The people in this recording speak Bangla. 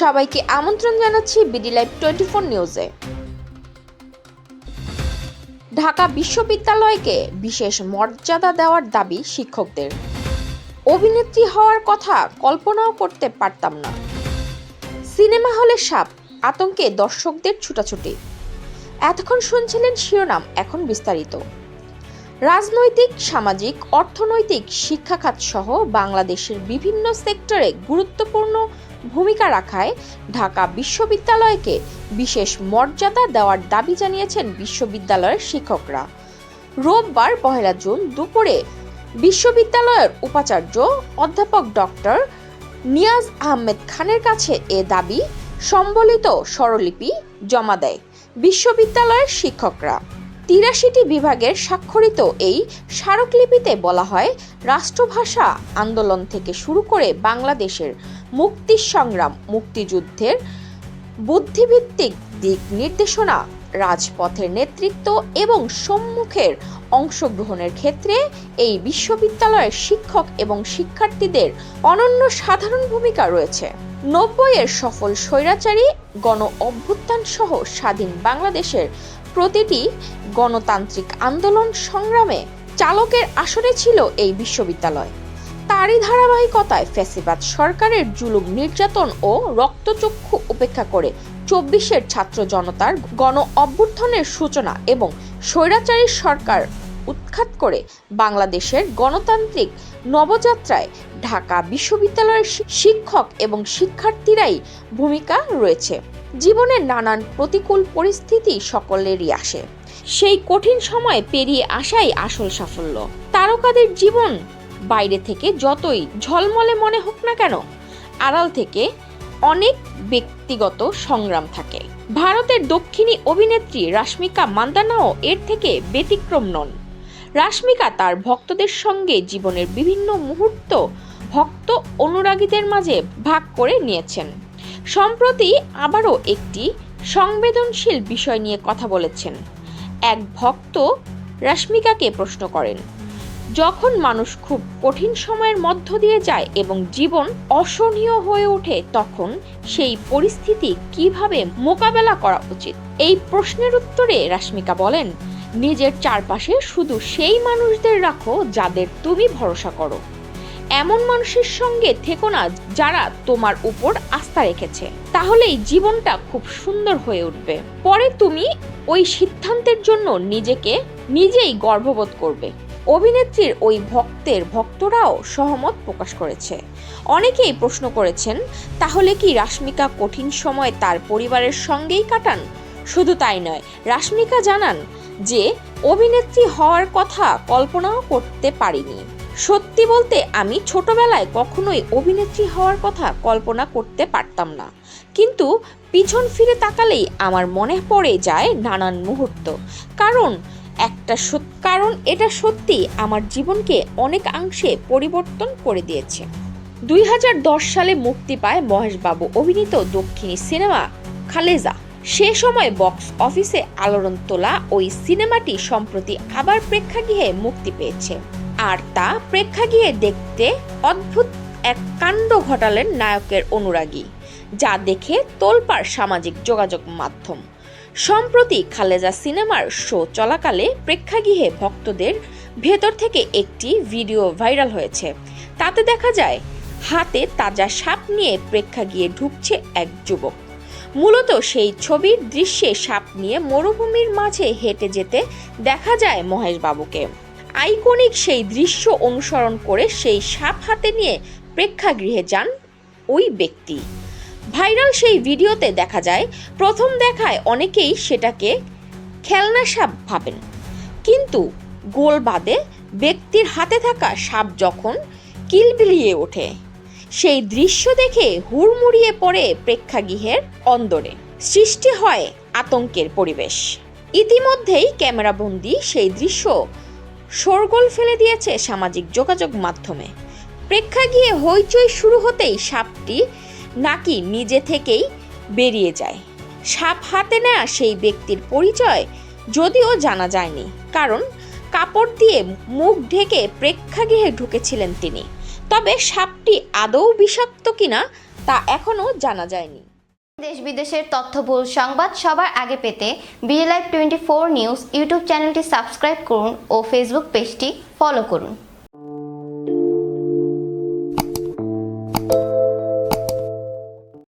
সবাইকে আমন্ত্রণ জানাচ্ছি বিডি লাইভ টোয়েন্টি ফোর নিউজে। ঢাকা বিশ্ববিদ্যালয়কে বিশেষ মর্যাদা দেওয়ার দাবি শিক্ষকদের। অভিনেত্রী হওয়ার কথা কল্পনাও করতে পারতাম না। সিনেমা হলে সাপ, আতঙ্কে দর্শকদের ছুটাছুটি। এতক্ষণ শুনছিলেন শিরোনাম এখন বিস্তারিত। রাজনৈতিক, সামাজিক, অর্থনৈতিক শিক্ষাখাত সহ বাংলাদেশের বিভিন্ন সেক্টরে গুরুত্বপূর্ণ ভূমিকা রাখায় ঢাকা বিশ্ববিদ্যালয়কে বিশেষ মর্যাদা দেওয়ার দাবি জানিয়েছেন বিশ্ববিদ্যালয়ের শিক্ষকরা। রোববার পহেলা জুন দুপুরে বিশ্ববিদ্যালয়ের উপাচার্য অধ্যাপক ডক্টর নিয়াজ আহমেদ খানের কাছে এ দাবি সম্বলিত স্বরলিপি জমা দেয় বিশ্ববিদ্যালয়ের শিক্ষকরা। তিরাশিটি বিভাগের স্বাক্ষরিত এই স্মারকলিপিতে বলা হয়, রাষ্ট্রভাষা আন্দোলন থেকে শুরু করে বাংলাদেশের মুক্তি সংগ্রাম মুক্তিযুদ্ধের বুদ্ধিভিত্তিক দিক নির্দেশনা রাজপথের নেতৃত্ব এবং সম্মুখের অংশগ্রহণের ক্ষেত্রে এই বিশ্ববিদ্যালয়ের শিক্ষক এবং শিক্ষার্থীদের অনন্য সাধারণ ভূমিকা রয়েছে। নব্বইয়ের সফল স্বৈরাচারী, গণ অভ্যুত্থান সহ স্বাধীন বাংলাদেশের প্রতিটি গণতান্ত্রিক আন্দোলন সংগ্রামে চালকের আসনে ছিল এই বিশ্ববিদ্যালয়। তারই ধারাবাহিকতায় ফ্যাসিবাদ, সরকারের জুলুম, নির্যাতন ও রক্তচক্ষু উপেক্ষা করে চব্বিশের ছাত্র জনতার গণ অভ্যুত্থানের সূচনা এবং স্বৈরাচারী সরকার উৎখাত করে বাংলাদেশের গণতান্ত্রিক নবযাত্রায় ঢাকা বিশ্ববিদ্যালয়ের শিক্ষক এবং শিক্ষার্থীরাই ভূমিকা রয়েছে। জীবনের নানান প্রতিকূল পরিস্থিতি সকলেরই আসে। সেই কঠিন সময় পেরিয়ে আসাই আসল সাফল্য। তারকাদের জীবন বাইরে থেকে যতই ঝলমলে মনে হোক না কেন, আড়াল থেকে অনেক ব্যক্তিগত সংগ্রাম থাকে। ভারতের দক্ষিণী অভিনেত্রী রাশ্মিকা মান্দানাও এর থেকে ব্যতিক্রম নন। রাশ্মিকা তার ভক্তদের সঙ্গে জীবনের বিভিন্ন মুহূর্ত ভক্ত অনুরাগীদের মাঝে ভাগ করে নিয়েছেন। সম্প্রতি আবারও একটি সংবেদনশীল বিষয় নিয়ে কথা বলেছেন। এক ভক্ত রাশ্মিকাকে প্রশ্ন করেন যখন মানুষ খুব কঠিন সময়ের মধ্য দিয়ে যায় এবং জীবন অসহনীয় হয়ে ওঠে, তখন সেই পরিস্থিতি কীভাবে মোকাবেলা করা উচিত? এই প্রশ্নের উত্তরে রাশ্মিকা বলেন, নিজের চারপাশে শুধু সেই মানুষদের রাখো যাদের তুমি ভরসা করো। এমন মানুষের সঙ্গে থেকো না যারা তোমার উপর আস্থা রেখেছে। তাহলেই জীবনটা খুব সুন্দর হয়ে উঠবে। পরে তুমি ওই সিদ্ধান্তের জন্য নিজেকে নিজেই গর্ববোধ করবে। অভিনেত্রীর ওই ভক্তের ভক্তরাও সহমত প্রকাশ করেছে। অনেকেই প্রশ্ন করেছেন, তাহলে কি রাশ্মিকা কঠিন সময় তার পরিবারের সঙ্গেই কাটান? শুধু তাই নয়, রাশ্মিকা জানান যে, অভিনেত্রী হওয়ার কথা কল্পনাও করতে পারিনি। সত্যি বলতে আমি ছোটবেলায় কখনোই অভিনেত্রী হওয়ার কথা কল্পনা করতে পারতাম না। কিন্তু পিছন ফিরে তাকালেই আমার মনে পড়ে যায় নানান মুহূর্ত। কারণ একটা কারণ এটা সত্যি আমার জীবনকে অনেকাংশে পরিবর্তন করে দিয়েছে। দুই হাজার দশ সালে মুক্তি পায় মহেশবাবু, অভিনীত দক্ষিণী সিনেমা খালেজা। সে সময় বক্স অফিসে আলোড়ন তোলা ওই সিনেমাটি সম্প্রতি আবার প্রেক্ষাগৃহে মুক্তি পেয়েছে। আর তা প্রেক্ষাগৃহে দেখতে অদ্ভুত এক কাণ্ড ঘটালেন নায়কের অনুরাগী, যা দেখে তোলপাড় সামাজিক যোগাযোগ মাধ্যম। সম্প্রতি খালেজা সিনেমার শো চলাকালে প্রেক্ষাগৃহে ভক্তদের ভেতর থেকে একটি ভিডিও ভাইরাল হয়েছে। তাতে দেখা যায়, হাতে তাজা সাপ নিয়ে প্রেক্ষাগৃহে ঢুকছে এক যুবক। মূলত সেই ছবির দৃশ্যে সাপ নিয়ে মরুভূমির মাঝে হেঁটে যেতে দেখা যায় মহেশ বাবুকে আইকনিক সেই দৃশ্য অনুসরণ করে সেই সাপ হাতে নিয়ে প্রেক্ষাগৃহে যান ওই ব্যক্তি। ভাইরাল সেই ভিডিওতে দেখা যায়, প্রথম দেখায় অনেকেই সেটাকে খেলনা সাপ ভাবেন। কিন্তু গোল বাদে ব্যক্তির হাতে থাকা সাপ যখন কিলবিলিয়ে ওঠে, সেই দৃশ্য দেখে হুড়মুড়িয়ে পড়ে প্রেক্ষাগৃহের অন্দরে। সৃষ্টি হয় আতঙ্কের পরিবেশ। ইতিমধ্যেই ক্যামেরাবন্দি সেই দৃশ্য শোরগোল ফেলে দিয়েছে সামাজিক যোগাযোগ মাধ্যমে। প্রেক্ষাগৃহে হইচই শুরু হতেই সাপটি নাকি নিজে থেকেই বেরিয়ে যায়। সাপ হাতে নেওয়া সেই ব্যক্তির পরিচয় যদিও জানা যায়নি, কারণ কাপড় দিয়ে মুখ ঢেকে প্রেক্ষাগৃহে ঢুকেছিলেন তিনি। তবে সাপটি আদৌ বিষাক্ত কিনা তা এখনও জানা যায়নি। দেশ বিদেশের তথ্যবহুল সংবাদ সবার আগে পেতে BD live twenty four news YouTube চ্যানেলটি সাবস্ক্রাইব করুন ও ফেসবুক পেজটি ফলো করুন।